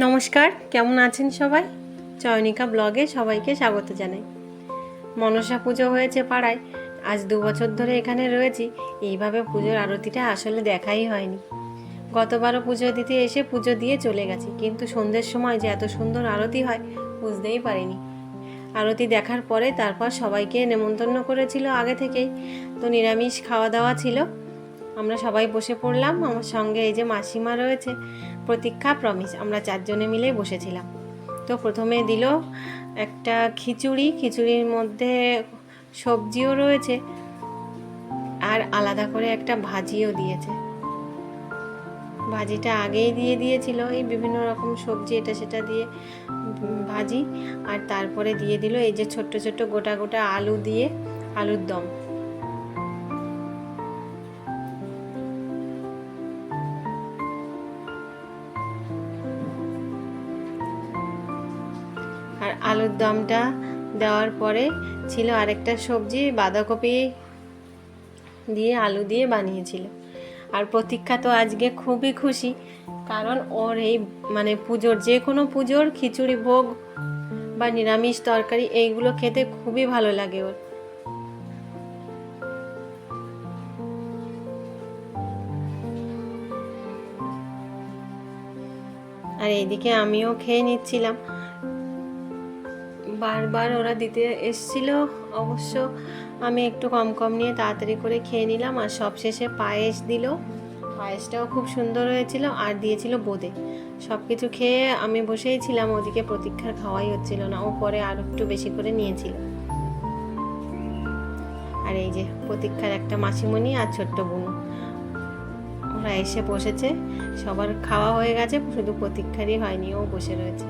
নমস্কার, কেমন আছেন সবাই? চয়নিকা ব্লগে সবাইকে স্বাগত জানাই। মনসা পুজো হয়েছে পাড়ায়, আজ দু বছর ধরে এখানে রয়েছি, এইভাবে পুজোর আরতিটা আসলে দেখাই হয়নি। গতবারও পুজো দিতে এসে পুজো দিয়ে চলে গেছি, কিন্তু সন্ধ্যের সময় যে এত সুন্দর আরতি হয়, বুঝতেই পারিনি। আরতি দেখার পরে তারপর সবাইকে নেমন্তন্ন করেছিল আগে থেকেই, তো নিরামিষ খাওয়া দাওয়া ছিল আমরা সবাই বসে পড়লাম। আমার সঙ্গে এই যে মাসিমা রয়েছে, প্রতীক্ষা প্রমিস আমরা চারজনে মিলে বসেছিলাম। তো প্রথমে দিল একটা খিচুড়ি, খিচুড়ির মধ্যে সবজিও রয়েছে আর আলাদা করে একটা ভাজিও দিয়েছে। ভাজিটা আগেই দিয়ে দিয়েছিল, এই বিভিন্ন রকম সবজি, এটা সেটা দিয়ে ভাজি। আর তারপরে দিয়ে দিল এই যে ছোট্ট ছোট্ট গোটা গোটা আলু দিয়ে আলুর দম। আর আলুর দমটা দেওয়ার পরে ছিল আরেকটা সবজি, বাঁধাকপি দিয়ে আলু দিয়ে বানিয়েছিল। আর প্রতীক্ষা তো আজকে খুবই খুশি, কারণ ওর এই মানে পুজোর যে কোনো পুজোর খিচুড়ি, ভোগ বা নিরামিষ তরকারি, এইগুলো খেতে খুবই ভালো লাগে ওর। আর এইদিকে আমিও খেয়ে নিচ্ছিলাম। বারবার ওরা দিতে এসছিল, অবশ্য আমি একটু কম কম নিয়ে তাড়াতাড়ি করে খেয়ে নিলাম আর সবশেষে পায়েস দিল। পায়েসটাও খুব সুন্দর হয়েছিল আর দিয়েছিল বোঁদে। সব কিছু খেয়ে আমি বসেই ছিলাম, ওদিকে প্রতীক্ষার খাওয়াই হচ্ছিল না, ও পরে আর একটু বেশি করে নিয়েছিল। আর এই যে প্রতীক্ষার একটা মাসিমণি আর ছোট্ট বোন। ওরা এসে বসেছে, সবার খাওয়া হয়ে গেছে, শুধু প্রতীক্ষারই হয়নি, ও বসে রয়েছে।